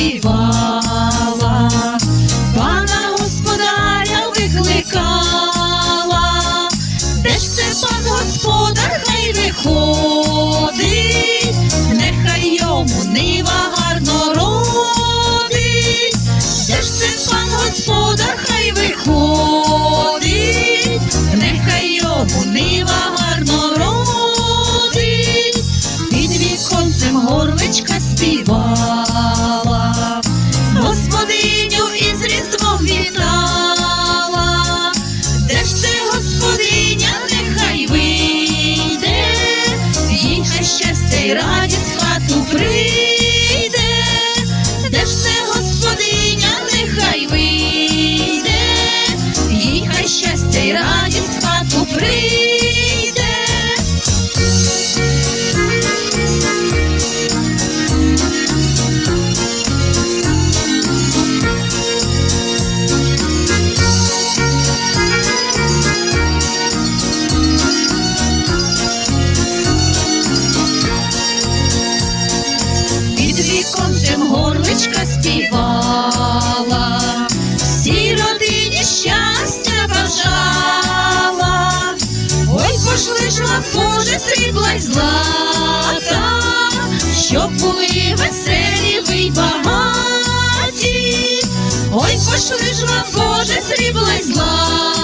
співала, пана господаря викликала, де ж це пан господар хай виходить? Й радість хату прийде, віконцем горличка співала, всій родині щастя бажала, ой пошли вам, Боже, срібла й злата, щоб були веселі ви й багаті, ой пошли ж вам, Боже, срібла й злата,